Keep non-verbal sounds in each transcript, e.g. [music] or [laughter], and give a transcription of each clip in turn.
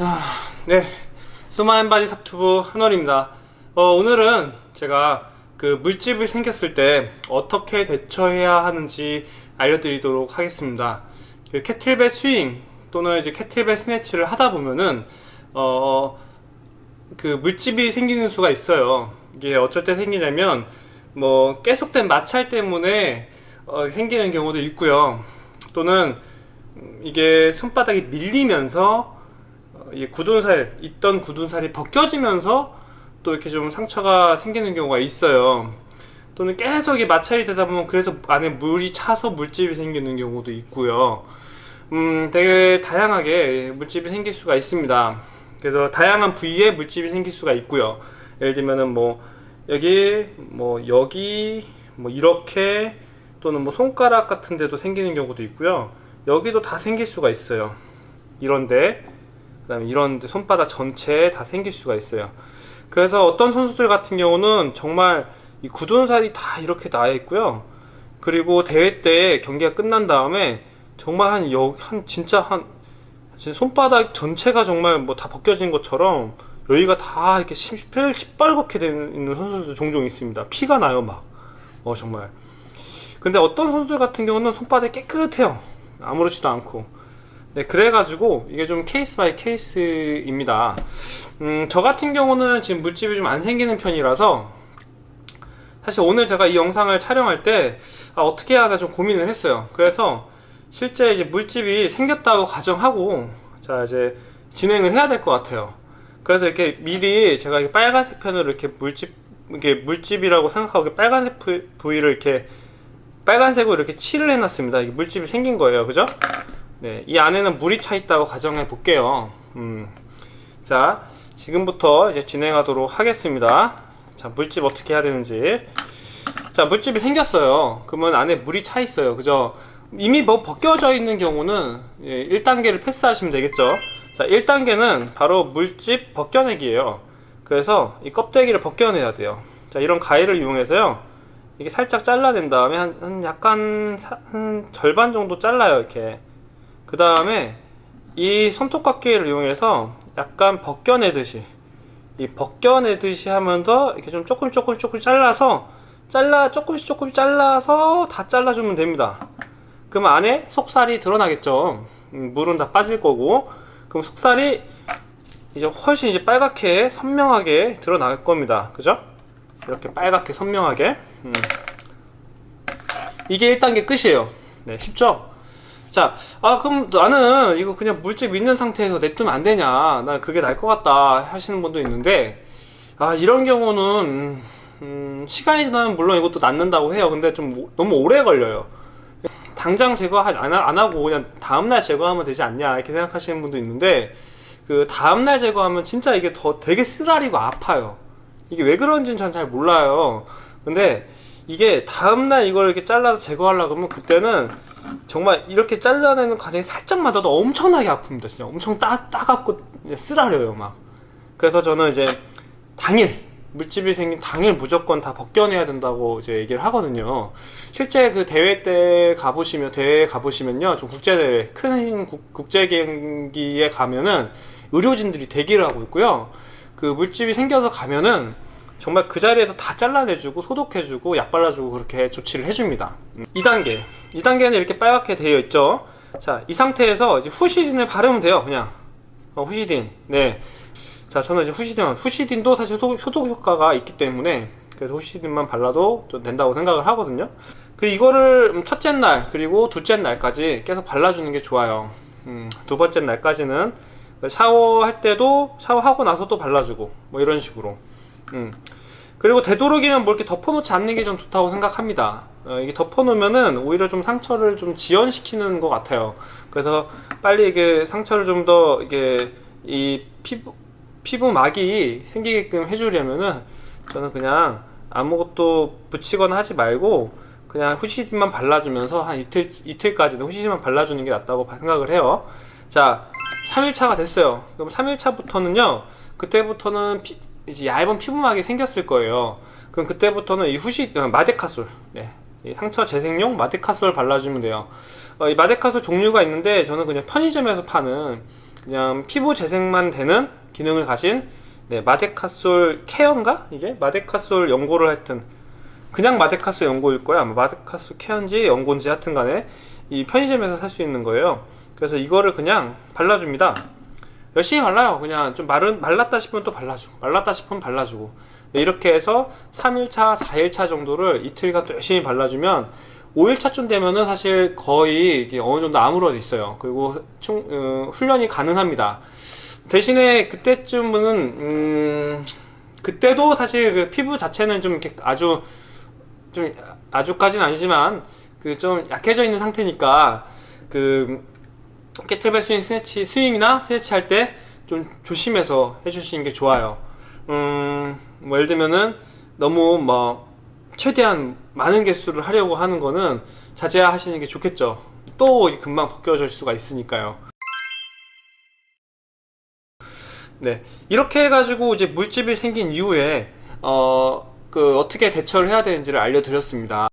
아, 네. 소마앤 바디 탑튜브 한월입니다. 어, 오늘은 제가 그 물집이 생겼을 때 어떻게 대처해야 하는지 알려드리도록 하겠습니다. 그 캐틀벨 스윙 또는 이제 캐틀벨 스네치를 하다 보면은 어, 그 물집이 생기는 수가 있어요. 이게 어쩔 때 생기냐면 뭐 계속된 마찰 때문에 어, 생기는 경우도 있고요. 또는 음, 이게 손바닥이 밀리면서 어, 이 굳은 살 있던 굳은 살이 벗겨지면서 또 이렇게 좀 상처가 생기는 경우가 있어요. 또는 계속 이 마찰이 되다 보면 그래서 안에 물이 차서 물집이 생기는 경우도 있고요. 음, 되게 다양하게 물집이 생길 수가 있습니다. 그래서 다양한 부위에 물집이 생길 수가 있고요. 예를 들면은 뭐 여기 뭐 여기 뭐 이렇게 또는 뭐 손가락 같은 데도 생기는 경우도 있고요. 여기도 다 생길 수가 있어요. 이런데 그다음에 이런데 손바닥 전체에 다 생길 수가 있어요. 그래서 어떤 선수들 같은 경우는 정말 이 굳은 살이 다 이렇게 나와 있고요. 그리고 대회 때 경기가 끝난 다음에 정말 한 여, 한 진짜 한 진짜 손바닥 전체가 정말 뭐 다 벗겨진 것처럼 여기가 다 이렇게 시뻘, 시뻘겋게 되는 선수들도 종종 있습니다. 피가 나요, 막. 어, 정말. 근데 어떤 선수들 같은 경우는 손바닥이 깨끗해요. 아무렇지도 않고. 네, 그래가지고 이게 좀 케이스 바이 케이스입니다. 음, 저 같은 경우는 지금 물집이 좀 안 생기는 편이라서 사실 오늘 제가 이 영상을 촬영할 때 아, 어떻게 해야 하나 좀 고민을 했어요. 그래서 실제 이제 물집이 생겼다고 가정하고 자 이제 진행을 해야 될 것 같아요. 그래서 이렇게 미리 제가 이렇게 빨간색 펜으로 이렇게 물집 이게 물집이라고 생각하고 이렇게 빨간색 부- 부위를 이렇게 빨간색으로 이렇게 칠을 해놨습니다. 물집이 생긴 거예요, 그죠? 네, 이 안에는 물이 차 있다고 가정해 볼게요. 음, 자, 지금부터 이제 진행하도록 하겠습니다. 자, 물집 어떻게 해야 되는지. 자, 물집이 생겼어요. 그러면 안에 물이 차 있어요, 그죠? 이미 뭐 벗겨져 있는 경우는 예, 1단계를 패스하시면 되겠죠. 자, 1단계는 바로 물집 벗겨내기예요. 그래서 이 껍데기를 벗겨내야 돼요. 자, 이런 가위를 이용해서요. 이게 살짝 잘라낸 다음에 한, 한 약간 사- 한 절반 정도 잘라요, 이렇게. 그 다음에 이 손톱깎이를 이용해서 약간 벗겨내듯이 이 벗겨내듯이 하면 더 이렇게 좀 조금 조금 조금 잘라서 잘라 조금씩 조금씩 잘라서 다 잘라주면 됩니다. 그럼 안에 속살이 드러나겠죠. 음, 물은 다 빠질 거고 그럼 속살이 이제 훨씬 이제 빨갛게 선명하게 드러날 겁니다. 그죠? 이렇게 빨갛게 선명하게 음. 이게 1단계 끝이에요. 네, 쉽죠? 자, 아, 그럼 나는 이거 그냥 물집 있는 상태에서 냅두면 안 되냐. 난 그게 나을 것 같다. 하시는 분도 있는데, 아, 이런 경우는, 음, 시간이 지나면 물론 이것도 낫는다고 해요. 근데 좀 오- 너무 오래 걸려요. 당장 제거 안, 하- 안 하고 그냥 다음날 제거하면 되지 않냐. 이렇게 생각하시는 분도 있는데, 그 다음날 제거하면 진짜 이게 더 되게 쓰라리고 아파요. 이게 왜 그런지는 전 잘 몰라요. 근데 이게 다음날 이걸 이렇게 잘라서 제거하려고 하면 그때는 정말 이렇게 잘라내는 과정이 살짝만 더도 엄청나게 아픕니다. 진짜 엄청 따, 따갑고 쓰라려요, 막. 그래서 저는 이제 당일, 물집이 생긴 당일 무조건 다 벗겨내야 된다고 이제 얘기를 하거든요. 실제 그 대회 때 가보시면, 대회 가보시면요. 좀 국제대회, 큰 국, 국제 경기에 가면은 의료진들이 대기를 하고 있고요. 그 물집이 생겨서 가면은 정말 그 자리에서 다 잘라내주고 소독해주고 약 발라주고 그렇게 조치를 해줍니다. 2단계. 2단계는 이렇게 빨갛게 되어 있죠. 자, 이 상태에서 이제 후시딘을 바르면 돼요. 그냥. 어, 후시딘. 네. 자, 저는 이제 후시딘, 후시딘도 사실 소, 소독 효과가 있기 때문에 그래서 후시딘만 발라도 좀 된다고 생각을 하거든요. 그 이거를 음, 첫째 날 그리고 둘째 날까지 계속 발라주는 게 좋아요. 음, 두 번째 날까지는 샤워할 때도 샤워하고 나서도 발라주고 뭐 이런 식으로. 음. 그리고 되도록이면 뭐 이렇게 덮어놓지 않는 게 좀 좋다고 생각합니다. 어, 이게 덮어놓으면은 오히려 좀 상처를 좀 지연시키는 것 같아요. 그래서 빨리 이게 상처를 좀 더 이게 이 피부 피부막이 생기게끔 해주려면은 저는 그냥 아무것도 붙이거나 하지 말고 그냥 후시딘만 발라주면서 한 이틀 이틀까지는 후시딘만 발라주는 게 낫다고 생각을 해요. 자, 3일차가 됐어요. 그럼 3일차부터는요, 그때부터는 피- 이제 얇은 피부막이 생겼을 거예요. 그럼 그때부터는 이 후시, 어, 마데카솔, 네. 이 상처 재생용 마데카솔 발라주면 돼요. 어, 이 마데카솔 종류가 있는데, 저는 그냥 편의점에서 파는 그 그냥 피부 재생만 되는 기능을 가진 네, 마데카솔 케어인가? 이게 마데카솔 연고를 하여튼 그냥 마데카솔 연고일 거야. 아마 마데카솔 케어인지 연고인지 하여튼 간에 이 편의점에서 살 수 있는 거예요. 그래서 이거를 그냥 발라줍니다. 열심히 발라요. 그냥 좀 마른, 말랐다 싶으면 또 발라주고, 말랐다 싶으면 발라주고. 네, 이렇게 해서 3일차, 4일차 정도를 이틀간 또 열심히 발라주면 5일차쯤 되면은 사실 거의 어느 정도 아물어 있어요. 그리고 충, 어, 훈련이 가능합니다. 대신에 그때쯤은, 음, 그때도 사실 그 피부 자체는 좀 이렇게 아주, 좀 아주까지는 아니지만 그 좀 약해져 있는 상태니까 그 깨트벨 스윙 스네치 스윙이나 스네치 할 때 좀 조심해서 해주시는 게 좋아요. 음, 뭐 예를 들면은 너무 뭐 최대한 많은 개수를 하려고 하는 거는 자제하시는 게 좋겠죠. 또 금방 벗겨질 수가 있으니까요. 네, 이렇게 해가지고 이제 물집이 생긴 이후에 어, 그 어떻게 대처를 해야 되는지를 알려드렸습니다.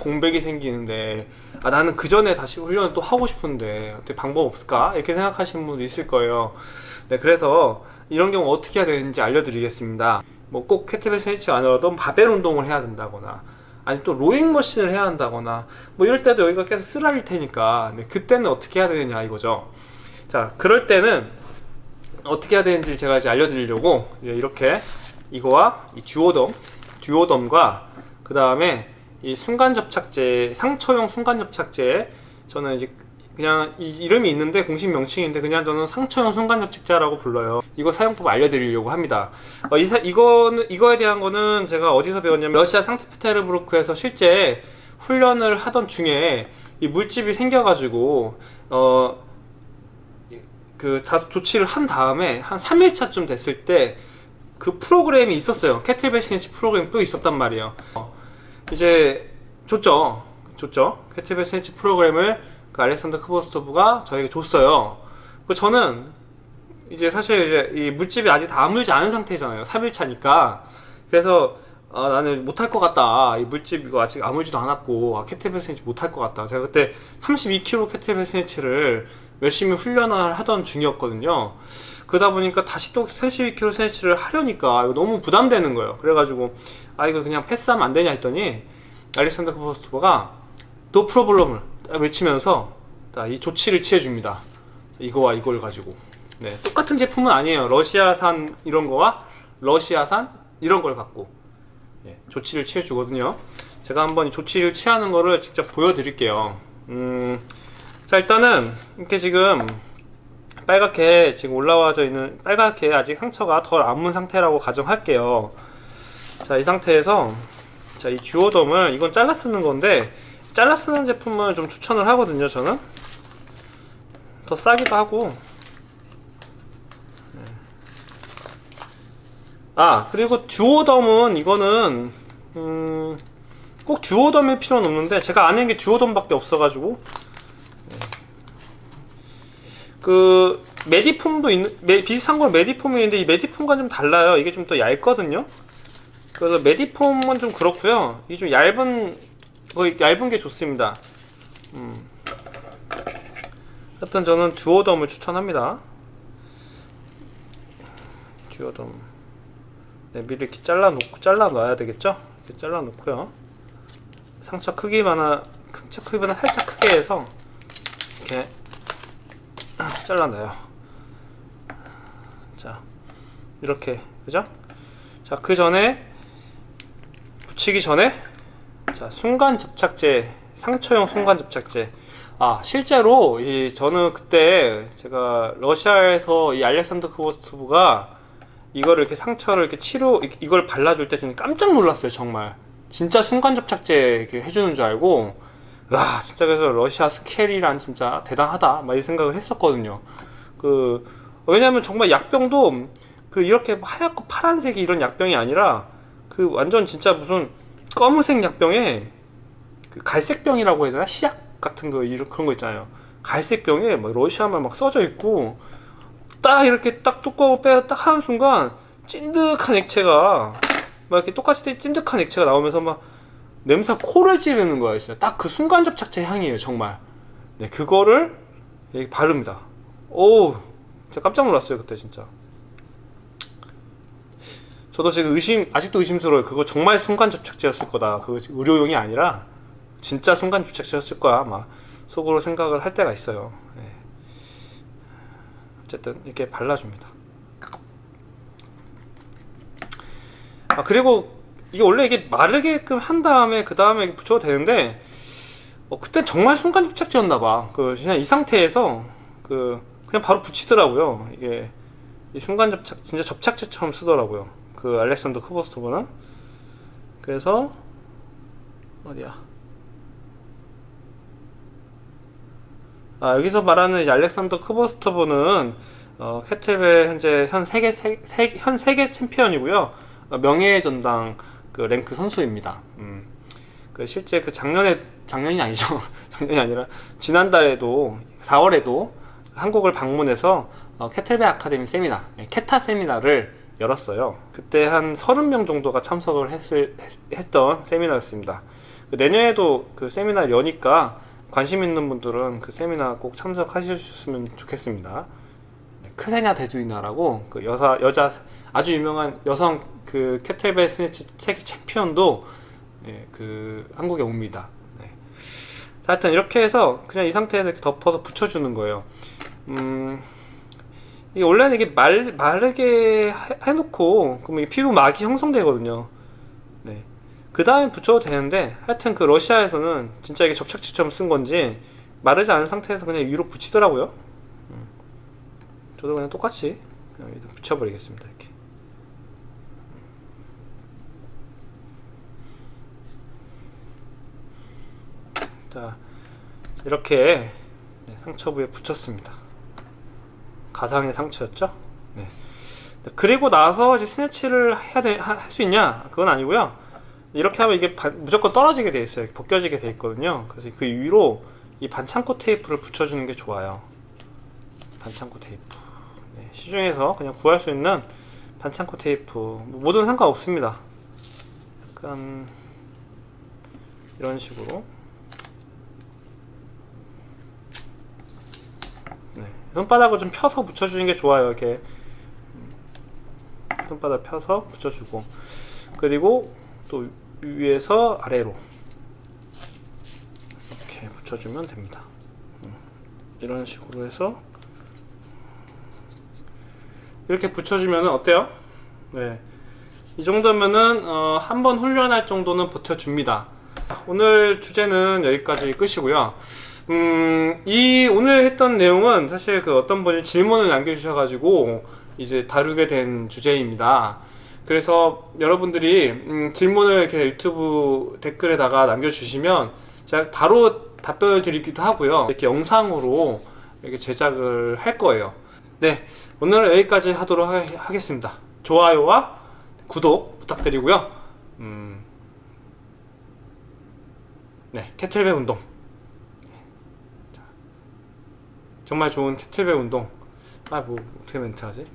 공백이 생기는데 아, 나는 그 전에 다시 훈련을 또 하고 싶은데 어떻게 방법 없을까 이렇게 생각하시는 분도 있을 거예요. 네, 그래서 이런 경우 어떻게 해야 되는지 알려드리겠습니다. 뭐 꼭 캐트벨 스네치가 아니라도 바벨 운동을 해야 된다거나 아니 또 로잉 머신을 해야 한다거나 뭐 이럴 때도 여기가 계속 쓰라릴 테니까 네, 그때는 어떻게 해야 되느냐 이거죠. 자, 그럴 때는 어떻게 해야 되는지 제가 이제 알려드리려고 이렇게 이거와 이 듀오덤, 듀오덤과 그 다음에 이 순간 접착제, 상처용 순간 접착제 저는 이제 그냥 이 이름이 있는데 공식 명칭인데 그냥 저는 상처용 순간 접착제라고 불러요. 이거 사용법 알려드리려고 합니다. 어, 이 사, 이거는 이거에 대한 거는 제가 어디서 배웠냐면 러시아 상트페테르부르크에서 실제 훈련을 하던 중에 이 물집이 생겨가지고 어. 그 다 조치를 한 다음에 한 3일차쯤 됐을 때 그 프로그램이 있었어요. 캐틀벨 스네치 프로그램 또 있었단 말이에요. 어, 이제 줬죠. 줬죠. 캐틀벨 스네치 프로그램을 그 알렉산더 크보스토브가 저에게 줬어요. 그 저는 이제 사실 이제 이 물집이 아직 다 아물지 않은 상태잖아요. 3일차니까. 그래서 아, 나는 못할 것 같다. 이 물집 이거 아직 아물지도 않았고 아, 캐틀벨 스네치 못할 것 같다. 제가 그때 32kg 캐틀벨 스네치를 열심히 훈련을 하던 중이었거든요. 그러다 보니까 다시 또 32kg 스네치를 하려니까 이거 너무 부담되는 거예요. 그래가지고 아 이거 그냥 패스하면 안 되냐 했더니 알렉산더 크보스토버가 노 프로블럼을 외치면서 이 조치를 취해줍니다. 이거와 이걸 가지고 네, 똑같은 제품은 아니에요. 러시아산 이런 거와 러시아산 이런 걸 갖고 네, 조치를 취해주거든요. 제가 한번 이 조치를 취하는 거를 직접 보여드릴게요. 음, 자 일단은 이렇게 지금 빨갛게 지금 올라와져 있는 빨갛게 아직 상처가 덜 안문 상태라고 가정할게요. 자 이 상태에서 자 이 듀오덤을 이건 잘라 쓰는 건데 잘라 쓰는 제품을 좀 추천을 하거든요. 저는 더 싸기도 하고 아 그리고 듀오덤은 이거는 음, 꼭 듀오덤일 필요는 없는데 제가 아는 게 듀오덤밖에 없어가지고 그 메디폼도 있는 메, 비슷한 건 메디폼이 있는데 이 메디폼과 좀 달라요. 이게 좀 더 얇거든요. 그래서 메디폼은 좀 그렇고요. 이게 좀 얇은 거 얇은 게 좋습니다. 음. 하여튼 저는 듀오덤을 추천합니다. 듀오덤. 네, 미리 이렇게 잘라 놓고 잘라 놔야 되겠죠? 이렇게 잘라 놓고요. 상처 크기만한 상처 크기보다 살짝 크게 해서 이렇게 [clears throat] 잘라내요. 자, 이렇게, 그죠? 자, 그 전에, 붙이기 전에, 자, 순간 접착제, 상처용 순간 접착제. 아, 실제로, 이, 저는 그때, 제가 러시아에서 이 알렉산더 크보스토브가 이거를 이렇게 상처를 이렇게 치료, 이걸 발라줄 때 저는 깜짝 놀랐어요, 정말. 진짜 순간 접착제 이렇게 해주는 줄 알고, 와 진짜 그래서 러시아 스케일이란 진짜 대단하다 막 이 생각을 했었거든요 그 왜냐면 정말 약병도 그 이렇게 하얗고 파란색이 이런 약병이 아니라 그 완전 진짜 무슨 검은색 약병에 그 갈색병이라고 해야 되나? 시약 같은 거 이런 그런 거 있잖아요. 갈색병에 막 러시아말 막 써져 있고 딱 이렇게 딱 뚜껑을 빼딱 하는 순간 찐득한 액체가 막 이렇게 똑같이 찐득한 액체가 나오면서 막 냄새 코를 찌르는 거예요 진짜. 딱 그 순간 접착제 향이에요 정말. 네 그거를 바릅니다. 오 진짜 깜짝 놀랐어요 그때 진짜 저도 지금 의심 아직도 의심스러워요. 그거 정말 순간 접착제였을 거다. 그거 의료용이 아니라 진짜 순간 접착제였을 거야 아마. 속으로 생각을 할 때가 있어요. 네. 어쨌든 이렇게 발라줍니다. 아 그리고 이게 원래 이게 마르게끔 한 다음에 그 다음에 붙여도 되는데 어, 그때 정말 순간 접착제였나 봐. 그 그냥 이 상태에서 그 그냥 바로 붙이더라고요. 이게 이 순간 접착 진짜 접착제처럼 쓰더라고요 그 알렉산더 크보스토브는 그래서 어디야? 아 여기서 말하는 이 알렉산더 크보스토브는 어, 캐틀벨 현재 현 세계 세, 세, 현 세계 챔피언이고요. 어, 명예의 전당 그 랭크 선수입니다. 음. 그 실제 그 작년에 작년이 아니죠. [laughs] 작년이 아니라 지난달에도 4월에도 한국을 방문해서 어, 캐틀벨 아카데미 세미나 예, 캐타 세미나를 열었어요 그때 한 30명 정도가 참석을 했을, 했, 던 세미나였습니다 그 내년에도 그 세미나 여니까 관심 있는 분들은 그 세미나 꼭 참석하셨으면 좋겠습니다 네, 크세냐 대주이나라고 그 여사 여자 아주 유명한 여성 그 캐틀벨 스네치 세계 챔피언도 예, 그 한국에 옵니다. 네. 자, 하여튼 이렇게 해서 그냥 이 상태에서 덮어서 붙여주는 거예요. 음, 이게 원래는 이게 말, 마르게 해- 해놓고 그러면 이 피부 막이 형성되거든요. 네. 그 다음에 붙여도 되는데 하여튼 그 러시아에서는 진짜 이게 접착제처럼 쓴 건지 마르지 않은 상태에서 그냥 위로 붙이더라고요. 음. 저도 그냥 똑같이 그냥 붙여버리겠습니다. 이렇게. 자 이렇게 네, 상처 부에 붙였습니다 가상의 상처였죠? 네. 그리고 나서 이제 스네치를 해야 돼, 할 수 있냐? 그건 아니고요. 이렇게 하면 이게 반- 무조건 떨어지게 돼 있어요. 벗겨지게 돼 있거든요. 그래서 그 위로 이 반창고 테이프를 붙여주는 게 좋아요. 반창고 테이프. 네, 시중에서 그냥 구할 수 있는 반창고 테이프. 뭐든 상관없습니다. 약간 이런 식으로 네, 손바닥을 좀 펴서 붙여주는 게 좋아요. 이렇게 음, 손바닥 펴서 붙여주고 그리고 또 위에서 아래로 이렇게 붙여주면 됩니다. 음, 이런 식으로 해서 이렇게 붙여주면 어때요? 네, 이 정도면은 어, 한 번 훈련할 정도는 버텨줍니다. 오늘 주제는 여기까지 끝이고요. 음, 이 오늘 했던 내용은 사실 그 어떤 분이 질문을 남겨주셔가지고 이제 다루게 된 주제입니다. 그래서 여러분들이 음, 질문을 이렇게 유튜브 댓글에다가 남겨주시면 제가 바로 답변을 드리기도 하고요. 이렇게 영상으로 이렇게 제작을 할 거예요. 네, 오늘은 여기까지 하도록 하, 하겠습니다. 좋아요와 구독 부탁드리고요. 음, 네, 캐틀벨 운동. 정말 좋은 캐틀벨 운동 아 뭐 어떻게 멘트 하지?